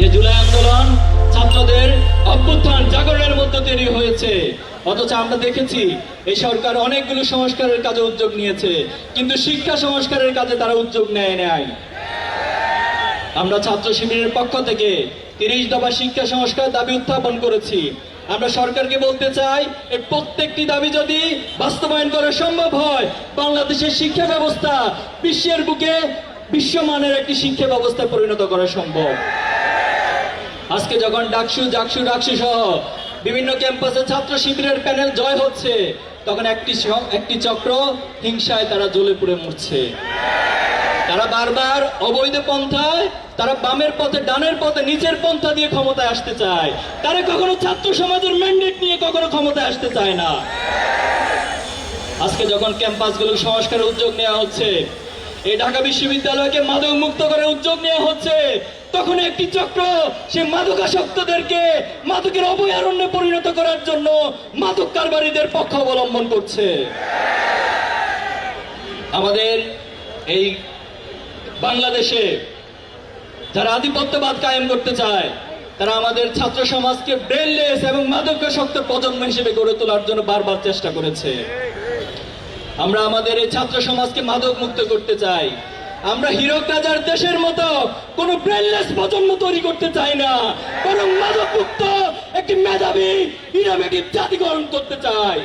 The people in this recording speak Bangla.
যে জুলাই আন্দোলন ছাত্রদের অভ্যুত্থান জাগরণের মধ্যে তৈরি হয়েছে। অথচ আমরা দেখেছি, এই সরকার অনেকগুলো সংস্কারের কাজে উদ্যোগ নিয়েছে, কিন্তু শিক্ষা সংস্কারের কাজে তারা উদ্যোগ নেয় নেয় আমরা ছাত্র শিবিরের পক্ষ থেকে তিরিশ দফা শিক্ষা সংস্কার দাবি উত্থাপন করেছি। আমরা সরকারকে বলতে চাই এই প্রত্যেকটি দাবি যদি বাস্তবায়ন করা সম্ভব হয়, বাংলাদেশের শিক্ষা ব্যবস্থা বিশ্বের বুকে বিশ্বমানের একটি শিক্ষা ব্যবস্থা পরিণত করা সম্ভব। আজকে যখন ডাকসু, জাকসু ডাকসু সহ বিভিন্ন ক্যাম্পাসে ছাত্র শিবিরের প্যানেল জয় হচ্ছে, তখন একটি একটি চক্র হিংসায় তারা জ্বলে পুড়ে মরছে। তারা বারবার অবৈধ পন্থায় তারা বামের পথে, ডানের পথে, নিচের পন্থা দিয়ে ক্ষমতায় আসতে চায়। তারা কখনো ছাত্র সমাজের ম্যান্ডেট নিয়ে কখনো ক্ষমতায় আসতে চায় না। আজকে যখন ক্যাম্পাসগুলো সংস্কারের উদ্যোগ নেওয়া হচ্ছে, এই ঢাকা বিশ্ববিদ্যালয়কে মাদক মুক্ত করার উদ্যোগ নেওয়া হচ্ছে তখন একটি চক্র, সে মাদকাসক্তদেরকে মাদকের অভয়ারণ্যে পরিণত করার জন্য মাদক কারবারিদের পক্ষ অবলম্বন করছে। আমাদের এই বাংলাদেশে যারা আধিপত্যবাদ কায়েম করতে চায়, তারা আমাদের ছাত্র সমাজকে ব্রেনলেস এবং মাদকাসক্ত প্রজন্ম হিসেবে গড়ে তোলার জন্য বারবার চেষ্টা করেছে। আমরা আমাদের এই ছাত্র সমাজকে মাদক মুক্ত করতে চাই। আমরা হিরক রাজার দেশের মতো কোনো ব্রেনলেস প্রজন্ম তৈরি করতে চাই না। বরং মাদকমুক্ত একটি মেধাবী ইনোভেটিভ জাতি গঠন করতে চাই।